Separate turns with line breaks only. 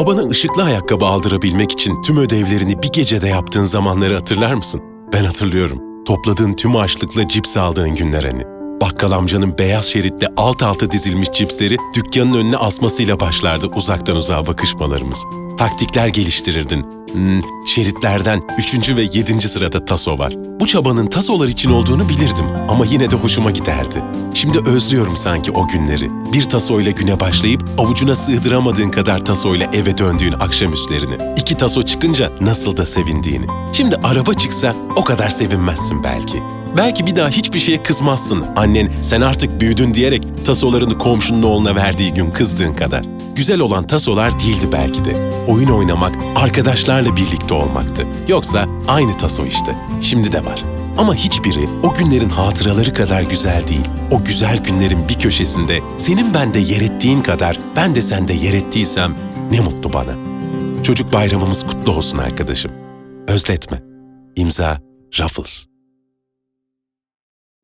Babana ışıklı ayakkabı aldırabilmek için tüm ödevlerini bir gecede yaptığın zamanları hatırlar mısın? Ben hatırlıyorum. Topladığın tüm açlıkla cips aldığın günler hani. Bakkal amcanın beyaz şeritle alt alta dizilmiş cipsleri dükkanın önüne asmasıyla başlardı uzaktan uzağa bakışmalarımız. Taktikler geliştirirdin. Hmm, şeritlerden 3. ve 7. sırada taso var. Bu çabanın tasolar için olduğunu bilirdim ama yine de hoşuma giderdi. Şimdi özlüyorum sanki o günleri. Bir tasoyla güne başlayıp avucuna sığdıramadığın kadar tasoyla eve döndüğün akşamüstlerini. İki taso çıkınca nasıl da sevindiğini. Şimdi araba çıksa o kadar sevinmezsin belki. Belki bir daha hiçbir şeye kızmazsın. Annen sen artık büyüdün diyerek tasolarını komşunun oğluna verdiği gün kızdığın kadar. Güzel olan tasolar değildi belki de. Oyun oynamak, arkadaşlarla birlikte olmaktı. Yoksa aynı taso işte. Şimdi de var. Ama hiçbiri o günlerin hatıraları kadar güzel değil. O güzel günlerin bir köşesinde senin bende yer ettiğin kadar ben de sende yer ettiysem ne mutlu bana. Çocuk bayramımız kutlu olsun arkadaşım. Özletme. İmza Ruffles.